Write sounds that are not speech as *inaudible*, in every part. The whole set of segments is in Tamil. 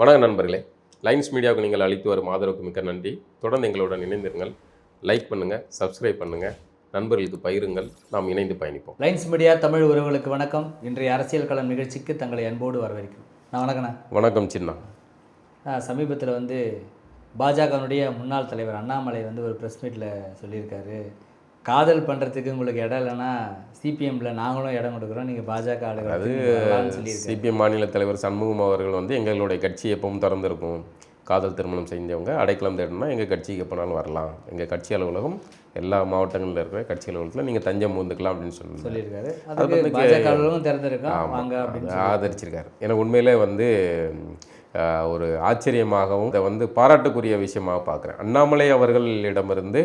வணக்கம் நண்பர்களே. லைன்ஸ் மீடியாவுக்கு நீங்கள் அளித்து வரும் ஆதரவுக்கு மிக்க நன்றி. தொடர்ந்து எங்களுடன் இணைந்திருங்கள். லைக் பண்ணுங்கள் சப்ஸ்கிரைப் பண்ணுங்கள் நண்பர்களுக்கு பகிருங்கள். நாம் இணைந்து பயணிப்போம். லைன்ஸ் மீடியா தமிழ் உறவுகளுக்கு வணக்கம். இன்றைய அரசியல் களம் நிகழ்ச்சிக்கு தங்களை அன்போடு வரவேற்கிறோம். நான் வணக்கண்ணா வணக்கம் சின்னா. சமீபத்தில் வந்து பாஜகவினுடைய முன்னாள் தலைவர் அண்ணாமலை வந்து ஒரு ப்ரெஸ் மீட்டில் சொல்லியிருக்காரு. காதல் பண்ணுறதுக்கு உங்களுக்கு இடம் இல்லைன்னா சிபிஎம்ல நாங்களும் இடம் கொடுக்குறோம். நீங்கள் பாஜக ஆளுகளுக்கு சொல்லியிருக்காரு. சிபிஎம் மாநில தலைவர் சண்முகம் அவர்கள் வந்து எங்களுடைய கட்சி எப்பவும் திறந்திருக்கும். காதல் திருமணம் செஞ்சவங்க அடைக்கலம் தேடணும்னா எங்கள் கட்சிக்கு எப்போனாலும் வரலாம். எங்கள் கட்சி அலுவலகம் எல்லா மாவட்டங்களில் இருக்கிற கட்சி அலுவலகத்தில் நீங்கள் தஞ்சம் பூந்துக்கலாம் அப்படின்னு சொன்னாங்க. சொல்லியிருக்காரு. ஆளுகளும் திறந்திருக்கோம் ஆதரிச்சிருக்காரு. எனக்கு உண்மையிலே வந்து ஒரு ஆச்சரியமாகவும் இதை வந்து பாராட்டுக்குரிய விஷயமாக பார்க்குறேன். அண்ணாமலை அவர்களிடமிருந்து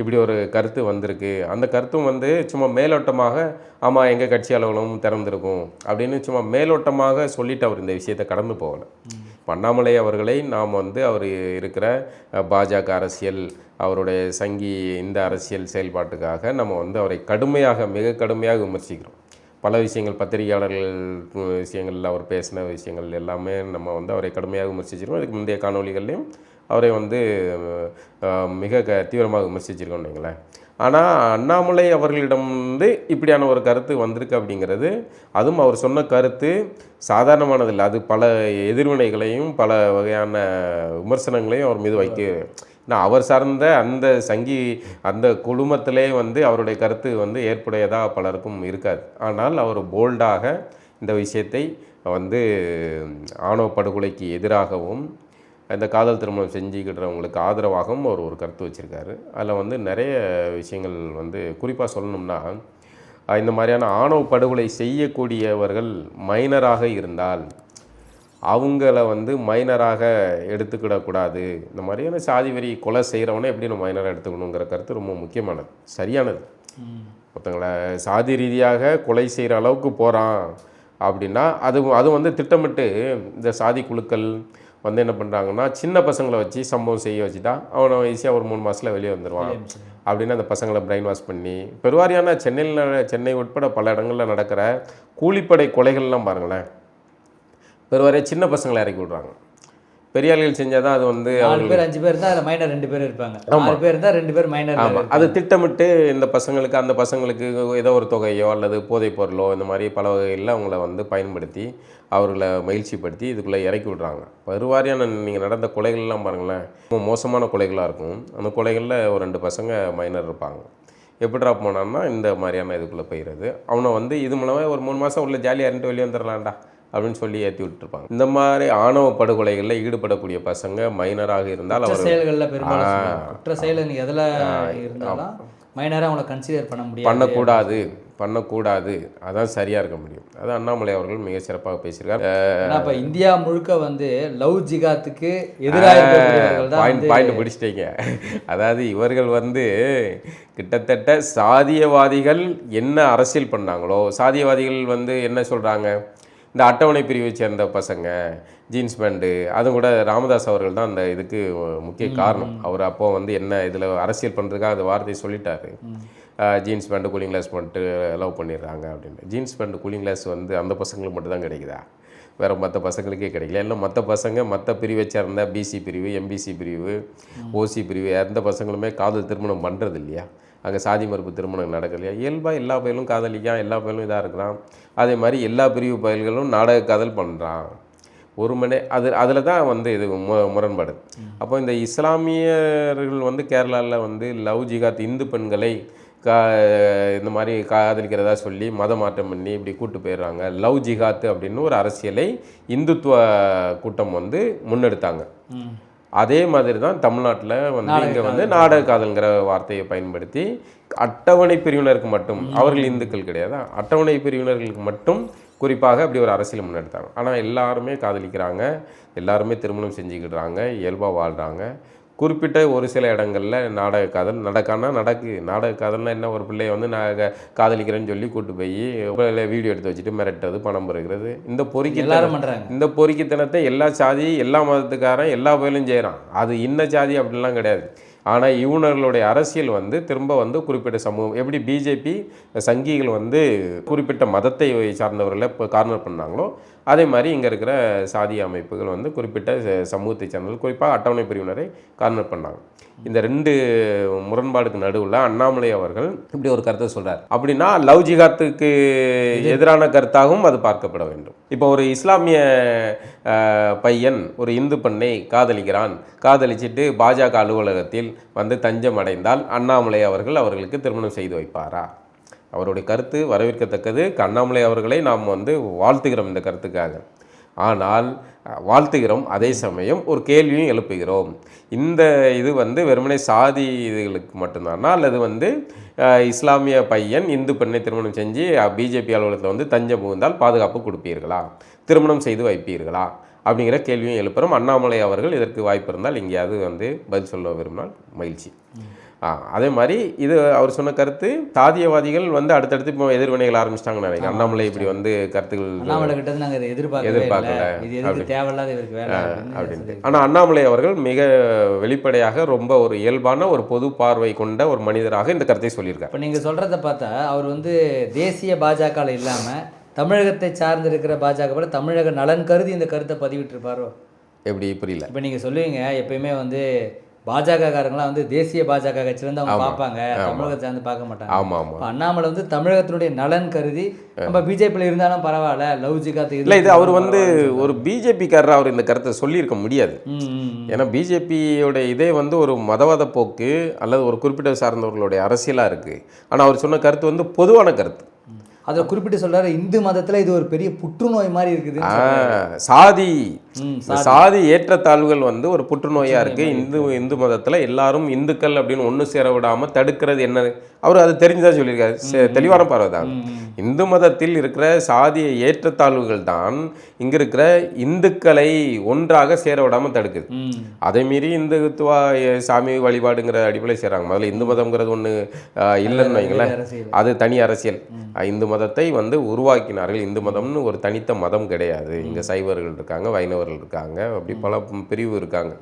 இப்படி ஒரு கருத்து வந்திருக்கு. அந்த கருத்தும் வந்து சும்மா மேலோட்டமாக ஆமாம் எங்கள் கட்சி அலுவலகம் திறந்திருக்கும் அப்படின்னு சும்மா மேலோட்டமாக சொல்லிட்டு அவர் இந்த விஷயத்தை கடந்து போகலை. பண்ணாமலை அண்ணாமலை அவர்களை நாம் வந்து அவர் இருக்கிற பாஜக அரசியல் அவருடைய சங்கி இந்த அரசியல் செயல்பாட்டுக்காக நம்ம வந்து அவரை கடுமையாக மிக கடுமையாக விமர்சிக்கிறோம். பல விஷயங்கள் பத்திரிகையாளர்கள் விஷயங்களில் விஷயங்கள்ல அவர் பேசின விஷயங்கள் எல்லாமே நம்ம வந்து அவரை கடுமையாக விமர்சிச்சிருக்கோம். அதுக்கு முந்தைய காணொலிகள்லையும் அவரை வந்து மிக க தீவிரமாக விமர்சிச்சிருக்கோம்னு வைங்களேன். ஆனால் அண்ணாமலை அவர்களிடம் வந்து இப்படியான ஒரு கருத்து வந்திருக்கு அப்படிங்கிறது அதுவும் அவர் சொன்ன கருத்து சாதாரணமானதில்லை. அது பல எதிர்வினைகளையும் பல வகையான விமர்சனங்களையும் அவர் மீது வைக்க நான் அவர் சார்ந்த அந்த சங்கி அந்த குழுமத்திலே வந்து அவருடைய கருத்து வந்து ஏற்புடையதாக பலருக்கும் இருக்காது. ஆனால் அவர் போல்டாக இந்த விஷயத்தை வந்து ஆணவ படுகொலைக்கு எதிராகவும் இந்த காதல் திருமணம் செஞ்சுக்கிட்டவங்களுக்கு ஆதரவாகவும் அவர் ஒரு கருத்து வச்சுருக்காரு. அதில் வந்து நிறைய விஷயங்கள் வந்து குறிப்பாக சொல்லணும்னா இந்த மாதிரியான ஆணவ படுகொலை செய்யக்கூடியவர்கள் மைனராக இருந்தால் அவங்கள வந்து மைனராக எடுத்துக்கிடக்கூடாது இந்த மாதிரியான சாதி வரி கொலை செய்கிறவனை எப்படி நம்ம மைனராக எடுத்துக்கணுங்கிற கருத்து ரொம்ப முக்கியமானது சரியானது. ஒருத்தங்களை சாதி ரீதியாக கொலை செய்கிற அளவுக்கு போகிறான் அப்படின்னா அது அது வந்து திட்டமிட்டு இந்த சாதி குழுக்கள் வந்து என்ன பண்ணுறாங்கன்னா சின்ன பசங்களை வச்சு சம்பவம் செய்ய வச்சுட்டா அவனை ஈஸியாக ஒரு மூணு மாதத்தில் வெளியே வந்துடுவான் அப்படின்னு அந்த பசங்களை பிரெயின் வாஷ் பண்ணி பெருவாரியான சென்னையில் சென்னை உட்பட பல இடங்களில் நடக்கிற கூலிப்படை கொலைகள்லாம் பாருங்களேன். பெருவாரியாக சின்ன பசங்களை இறக்கி விட்றாங்க. பெரியாளிகள் செஞ்சால் தான் அது வந்து நாலு பேர் அஞ்சு பேர் இருந்தால் அதில் மைனர் ரெண்டு பேர் இருப்பாங்க. நாலு பேர் இருந்தால் ரெண்டு பேர் மைனர் ஆமாம் அது திட்டமிட்டு இந்த பசங்களுக்கு அந்த பசங்களுக்கு ஏதோ ஒரு தொகையோ அல்லது போதைப் பொருளோ இந்த மாதிரி பல வகைகளில் அவங்கள வந்து பயன்படுத்தி அவர்களை மகிழ்ச்சிப்படுத்தி இதுக்குள்ளே இறக்கி விட்றாங்க. பெருவாரியான நீங்கள் நடந்த கொலைகள்லாம் பாருங்களேன் ரொம்ப மோசமான கொலைகளாக இருக்கும். அந்த கொலைகளில் ஒரு ரெண்டு பசங்க மைனர் இருப்பாங்க. எப்படிடா போனான்னா இந்த மாதிரியான இதுக்குள்ளே போயிடுறது அவனை வந்து இது மூலமாக ஒரு மூணு மாதம் உள்ள ஜாலியாக இருந்துட்டு வெளியே வந்துடலாம்டா அப்படின்னு சொல்லி ஏற்றி விட்டுருப்பாங்க. இந்த மாதிரி ஆணவ படுகொலைகளில் ஈடுபடக்கூடிய பசங்க மைனராக இருந்தால் அவர் செயல்களில் பெரும்பாலும். குற்ற செயல் எதில் இருந்தாலும் மைனராக அவங்கள கன்சிடர் பண்ண முடியாது. பண்ணக்கூடாது. பண்ணக்கூடாது. அதான் சரியாக இருக்க முடியும். அது அண்ணாமலை அவர்கள் மிக சிறப்பாக பேசியிருக்கார். இப்போ இந்தியா முழுக்க வந்து லவ் ஜிகாத்துக்கு எதிராக பாயிண்ட் பாயிண்ட் பிடிச்சிட்டீங்க. அதாவது இவர்கள் வந்து கிட்டத்தட்ட சாதியவாதிகள் என்ன அரசியல் பண்ணாங்களோ சாதியவாதிகள் வந்து என்ன சொல்கிறாங்க இந்த அட்டவணை பிரிவை சேர்ந்த பசங்க ஜீன்ஸ் பேண்ட்டு அதுவும் கூட ராமதாஸ் அவர்கள் தான் அந்த இதுக்கு முக்கிய காரணம். அவர் அப்போ வந்து என்ன இதில் அரசியல் பண்ணுறதுக்காக அந்த வார்த்தையை சொல்லிட்டாரு. ஜீன்ஸ் பேண்ட்டு கூலிங் கிளாஸ் பண்ணிட்டு லவ் பண்ணிடுறாங்க அப்படின்னு. ஜீன்ஸ் பேண்ட் கூலிங் கிளாஸ் வந்து அந்த பசங்களுக்கு மட்டும் தான் கிடைக்குதா? வேறு மற்ற பசங்களுக்கே கிடைக்கல. இல்லை மற்ற பசங்க மற்ற பிரிவை சேர்ந்த பிசி பிரிவு எம்பிசி பிரிவு ஓசி பிரிவு எந்த பசங்களுமே காதல் திருமணம் பண்ணுறது இல்லையா அங்கே சாதி மறுப்பு திருமணம் நடக்கலையா இல்லையா? இயல்பாக எல்லா பயிலும் காதலிக்கான் எல்லா பயிலும் இதாக இருக்கிறான் அதே மாதிரி எல்லா பிரிவு பயல்களும் நாடக காதல் பண்ணுறான் ஒரு மணி அது அதில் தான் வந்து இது மு முரண்பாடு. அப்போ இந்த இஸ்லாமியர்கள் வந்து கேரளாவில் வந்து லவ் ஜிகாத் இந்து பெண்களை கா இந்த மாதிரி காதலிக்கிறதா சொல்லி மத மாற்றம் பண்ணி இப்படி கூட்டு போயிடுறாங்க. லவ் ஜிகாத்து அப்படின்னு ஒரு அரசியலை இந்துத்துவ கூட்டம் வந்து முன்னெடுத்தாங்க. அதே மாதிரி தான் தமிழ்நாட்டில் வந்து இங்கே வந்து நாடக காதல்ங்கிற வார்த்தையை பயன்படுத்தி அட்டவணை பிரிவினருக்கு மட்டும் அவர்கள் இந்துக்கள் கிடையாது. அட்டவணை பிரிவினர்களுக்கு மட்டும் குறிப்பாக அப்படி ஒரு அரசியல் முன்னெடுத்தாங்க. ஆனால் எல்லாருமே காதலிக்கிறாங்க. எல்லாருமே திருமணம் செஞ்சுக்கிடுறாங்க. இயல்பாக வாழ்கிறாங்க குறிப்பிட்ட ஒரு சில இடங்களில் நாடக காதல் நடக்கானா நடக்கு நாடக காதல்னா என்ன? ஒரு பிள்ளைய வந்து நான் காதலிக்கிறேன்னு சொல்லி கூட்டு போய் வீடியோ எடுத்து வச்சுட்டு மிரட்டுறது பணம் பெறுகிறது. இந்த பொறுக்கி இந்த பொறுக்கித்தனத்தை எல்லா சாதி எல்லா மதத்துக்காரன் எல்லா பயிலும் செய்கிறான் அது இன்ன சாதி அப்படிலாம் கிடையாது. ஆனால் இவனர்களுடைய அரசியல் வந்து திரும்ப வந்து குறிப்பிட்ட சமூகம் எப்படி பிஜேபி சங்கிகள் வந்து குறிப்பிட்ட மதத்தை சார்ந்தவர்களை இப்போ கார்னர் பண்ணாங்களோ அதே மாதிரி இங்கே இருக்கிற சாதிய அமைப்புகள் வந்து குறிப்பிட்ட சமூகத்தை சார்ந்தவர்கள் குறிப்பாக அட்டவணை பிரிவினரை கார்னர் பண்ணாங்க. இந்த ரெண்டு முரண்பாடுக்கு நடுவில் அண்ணாமலை அவர்கள் இப்படி ஒரு கருத்தை சொல்றார். அப்படின்னா லவ் ஜிகாத்துக்கு எதிரான கருத்தாகவும் அது பார்க்கப்பட வேண்டும். இப்போ ஒரு இஸ்லாமிய பையன் ஒரு இந்து பெண்ணை காதலிக்கிறான். காதலிச்சிட்டு பாஜக அலுவலகத்தில் வந்து தஞ்சம் அடைந்தால் அண்ணாமலை அவர்கள் அவர்களுக்கு திருமணம் செய்து வைப்பாரா? அவருடைய கருத்து வரவேற்கத்தக்கது. அண்ணாமலை அவர்களை நாம் வந்து வாழ்த்துகிறோம் இந்த கருத்துக்காக. ஆனால் வாழ்த்துகிறோம். அதே சமயம் ஒரு கேள்வியும் எழுப்புகிறோம். இந்த இது வந்து வெறுமனே சாதி இதுகளுக்கு மட்டும்தானா? அல்லது வந்து இஸ்லாமிய பையன் இந்து பெண்ணை திருமணம் செஞ்சு பிஜேபி அலுவலகத்தில் வந்து தஞ்சம் புகுந்தால் பாதுகாப்பு கொடுப்பீர்களா? திருமணம் செய்து வைப்பீர்களா? அப்படிங்கிற கேள்வியும் எழுப்புகிறோம் அண்ணாமலை அவர்கள் இதற்கு வாய்ப்பு இருந்தால் எங்கேயாவது வந்து பதில் சொல்ல விரும்பினால் மகிழ்ச்சி. அதே மாதிரி இது அவர் சொன்ன கருத்து சாதியவாதிகள் வந்து அடுத்தடுத்து இப்போ எதிர்வினைகள் ஆரம்பிச்சிட்டாங்கன்னு நினைக்கிறேன். அண்ணாமலை இப்படி வந்து கருத்துக்கள் அண்ணாமலை கிட்ட நாங்கள் இதை எதிர்பார்க்கவே எதிர்பார்க்கல. தேவையில்லாத இவருக்கு அப்படின்ட்டு. ஆனால் அண்ணாமலை அவர்கள் மிக வெளிப்படையாக ரொம்ப ஒரு இயல்பான ஒரு பொது பார்வை கொண்ட ஒரு மனிதராக இந்த கருத்தை சொல்லியிருக்கார். இப்போ நீங்கள் சொல்கிறத பார்த்தா அவர் வந்து தேசிய பாஜகவில் இல்லாமல் தமிழகத்தை சார்ந்து இருக்கிற பாஜக போல தமிழக நலன் கருதி இந்த கருத்தை பதிவிட்டிருப்பாரோ? எப்படி? புரியல. இப்போ நீங்கள் சொல்லுவீங்க எப்பயுமே வந்து பாஜக காரங்களாம் வந்து தேசிய பாஜக கட்சியிலேருந்து அவங்க பார்ப்பாங்க. தமிழகத்தை சார்ந்து பார்க்க மாட்டாங்க. ஆமாம் ஆமாம் அண்ணாமலை வந்து தமிழகத்தினுடைய நலன் கருதி நம்ம பிஜேபியில் இருந்தாலும் பரவாயில்ல லவ் ஜிகாத்து இல்லை இது அவர் வந்து ஒரு பிஜேபிக்காரர் அவர் இந்த கருத்தை சொல்லியிருக்க முடியாது. ஏன்னா பிஜேபியோட இதே வந்து ஒரு மதவாத போக்கு அல்லது ஒரு குறிப்பிட்ட சார்ந்தவர்களுடைய அரசியலாக இருக்குது ஆனால் அவர் சொன்ன கருத்து வந்து பொதுவான கருத்து. அதில் குறிப்பிட்டு சொல்றாரு இந்து மதத்துல இது ஒரு பெரிய புற்றுநோய் மாதிரி இருக்குது சாதி. சாதி. ஏற்றத்தாழ்வுகள் வந்து ஒரு புற்றுநோயா இருக்கு. இந்து இந்து மதத்துல எல்லாரும் இந்துக்கள் அப்படின்னு ஒன்று சேர விடாம தடுக்கிறது என்ன அவர் அது தெரிஞ்சுதான் சொல்லியிருக்காரு. தெளிவான பார்வை தான். இந்து மதத்தில் இருக்கிற சாதிய ஏற்றத்தாழ்வுகள் தான் இங்க இருக்கிற இந்துக்களை ஒன்றாக சேர விடாம தடுக்குது. அதை மீறி இந்துத்துவ சாமி வழிபாடுங்கிற அடிப்படையில் செய்கிறாங்க முதல்ல இந்து மதம்ங்கிறது ஒன்று இல்லைன்னு வைங்களேன். அது தனி அரசியல். இந்து மதத்தை வந்து உருவாக்கினார்கள். இந்து மதம்னு ஒரு தனித்த மதம் கிடையாது. இங்கே சைவர்கள் இருக்காங்க வைணவர்கள் இருக்காங்க அப்படி பல பிரிவு இருக்காங்க.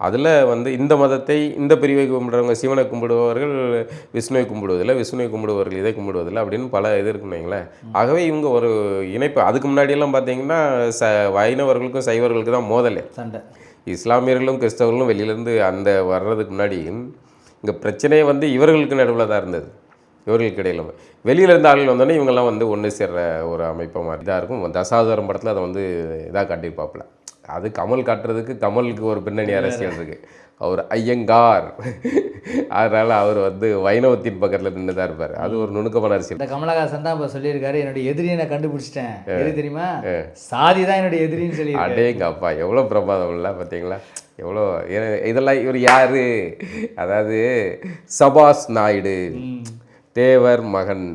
அதில் வந்து இந்த மதத்தை இந்த பிரிவை கும்பிடுறவங்க சிவனை கும்பிடுபவர்கள் விஷ்ணுவை கும்பிடுவதில்லை விஷ்ணுவை கும்பிடுபவர்கள் இதை கும்பிடுவதில்லை அப்படின்னு பல இது இருக்குன்னு வைங்களேன். ஆகவே இவங்க ஒரு இணைப்பு. அதுக்கு முன்னாடியெல்லாம் பார்த்தீங்கன்னா ச வைணவர்களுக்கும் சைவர்களுக்கும் தான் மோதலே. சண்டை. இஸ்லாமியர்களும் கிறிஸ்தவர்களும் வெளியிலேருந்து அந்த வர்றதுக்கு முன்னாடி இங்கே பிரச்சனையே வந்து இவர்களுக்கு நடுவில் தான் இருந்தது. இவர்களுக்கு இடையில. வெளியில இருந்த ஆளுகள் வந்தோடனே இவங்கெல்லாம் வந்து ஒன்று சேர்ற ஒரு அமைப்பை மாதிரி இதாக இருக்கும். தசாவதாரம் படத்தில் அதை வந்து இதாக காட்டியிருப்பாப்புல. அது கமல் காட்டுறதுக்கு கமலுக்கு ஒரு பின்னணி அரசியல் இருக்கு. அவர் ஐயங்கார். அதனால அவர் வந்து வைணவத்தின் பக்கத்தில் நின்று தான் இருப்பார். அது ஒரு நுணுக்கமான அரசியல். இந்த கமலஹாசன் தான் இப்போ சொல்லியிருக்காரு என்னுடைய எதிரியை நான் கண்டுபிடிச்சிட்டேன். எது தெரியுமா? சாதி தான் என்னுடைய எதிரின்னு சொல்லி அடேங்க அப்பா எவ்வளோ பிரமாதம் இல்லை பார்த்தீங்களா எவ்வளோ இதெல்லாம் இவர் யாரு? அதாவது சபாஸ் நாயுடு. தேவர் மகன்.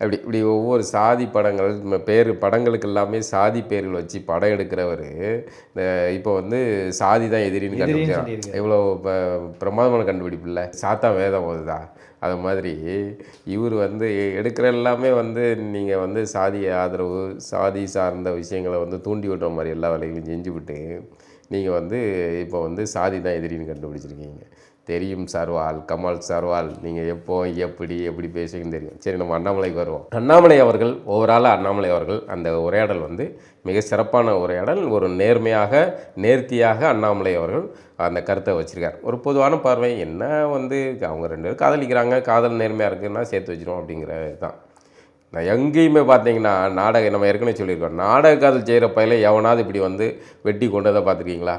அப்படி இப்படி ஒவ்வொரு சாதி படங்கள் பேர் படங்களுக்கு எல்லாமே சாதி பேர்கள் வச்சு படம் எடுக்கிறவர் இந்த இப்போ வந்து சாதி தான் எதிரின்னு கண்டுபிடிச்சான் ப- பிரமாதமான கண்டுபிடிப்பு இல்லை. சாத்தா வேதம் போகுதா அது மாதிரி இவர் வந்து எடுக்கிற எல்லாமே வந்து நீங்கள் வந்து சாதிய ஆதரவு சாதி சார்ந்த விஷயங்களை வந்து தூண்டி விடுற மாதிரி எல்லா வேலைகளையும் செஞ்சு விட்டு நீங்கள் வந்து இப்போ வந்து சாதி தான் எதிரின்னு கண்டுபிடிச்சிருக்கீங்க. தெரியும் சர்வால் கமல் சர்வால் நீங்கள் எப்போ எப்படி எப்படி பேசுவீங்கன்னு தெரியும். சரி நம்ம அண்ணாமலைக்கு வருவோம். அண்ணாமலை அவர்கள் ஓவராலாக அண்ணாமலை அவர்கள் அந்த உரையாடல் வந்து மிக சிறப்பான உரையாடல் ஒரு நேர்மையாக நேர்த்தியாக அண்ணாமலை அவர்கள் அந்த கருத்தை வச்சுருக்கார். ஒரு பொதுவான பார்வை என்ன வந்து அவங்க ரெண்டு பேரும் காதலிக்கிறாங்க காதல் நேர்மையாக இருக்குன்னா சேர்த்து வச்சிருவோம் அப்படிங்கிறது தான் நான் எங்கேயுமே பார்த்தீங்கன்னா நாடகம் நம்ம ஏற்கனவே சொல்லியிருக்கோம் நாடக காதல் செய்கிற பையில எவனாவது இப்படி வந்து வெட்டி கொண்டதை பார்த்துருக்கீங்களா?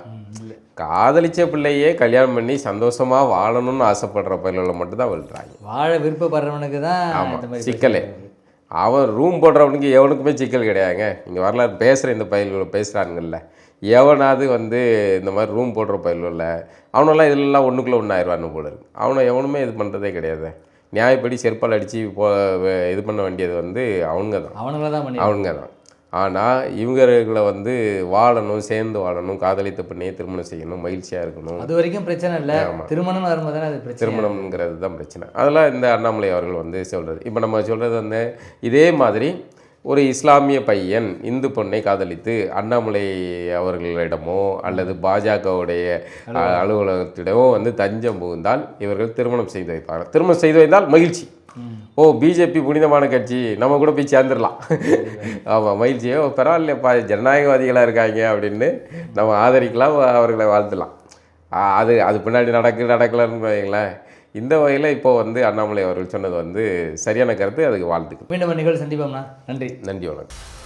காதலிச்ச பிள்ளையே கல்யாணம் பண்ணி சந்தோஷமா வாழணும்னு ஆசைப்படுற பயில மட்டும்தான் விழுறாங்க. வாழ விருப்பப்படுறவனுக்கு தான் மாதிரி சிக்கலே. அவன் ரூம் போடுறவனுக்கு எவனுக்குமே சிக்கல் கிடையாதுங்க. இங்கே வரலாறு பேசுகிற இந்த பயில்களை பேசுகிறானுங்கல்ல எவனாவது வந்து இந்த மாதிரி ரூம் போடுற பயில்ல அவனெல்லாம் இதிலெல்லாம் ஒன்றுக்குள்ளே ஒன்று ஆயிடுவான்னு போல இருக்கு. அவனை எவனுமே இது பண்ணுறதே கிடையாது. நியாயப்படி செருப்பால் அடித்து போ இது பண்ண வேண்டியது வந்து அவனுங்க தான் அவனுங்கள தான் அவனுங்க தான் ஆனால் இவங்களை வந்து வாழணும் சேர்ந்து வாழணும் காதலித்த பெண்ணையே திருமணம் செய்யணும் மகிழ்ச்சியாக இருக்கணும். அது வரைக்கும் பிரச்சனை இல்லை. திருமணம் வரும்போது தானே அது பிரச்சனை. திருமணம்ங்கிறது தான் பிரச்சனை. அதெல்லாம் இந்த அண்ணாமலை அவர்கள் வந்து சொல்கிறது இப்போ நம்ம சொல்கிறது வந்து இதே மாதிரி ஒரு இஸ்லாமிய பையன் இந்து பொண்ணை காதலித்து அண்ணாமலை அவர்களிடமோ அல்லது பாஜகவுடைய அலுவலகத்திடமோ வந்து தஞ்சம் புகுந்தால் இவர்கள் திருமணம் செய்து வைப்பாங்க திருமணம் செய்து வைத்தால் மகிழ்ச்சி. ஓ பிஜேபி புனிதமான கட்சி நம்ம கூட போய் சேர்ந்துடலாம். *laughs* ஆமாம் மகிழ்ச்சியோ. பரவாயில்லையப்பா ஜனநாயகவாதிகளாக இருக்காங்க அப்படின்னு நம்ம ஆதரிக்கலாம் அவர்களை வாழ்த்தலாம். அது அது பின்னாடி நடக்கு நடக்கலன்னு வைங்களேன். இந்த வகையில் இப்போ வந்து அண்ணாமலை அவர்கள் சொன்னது வந்து சரியான கருத்து அதுக்கு வாழ்த்துக்கள். மீண்டும் நிகழ்வு சந்திப்போம்ண்ணா. நன்றி. நன்றி வணக்கம்.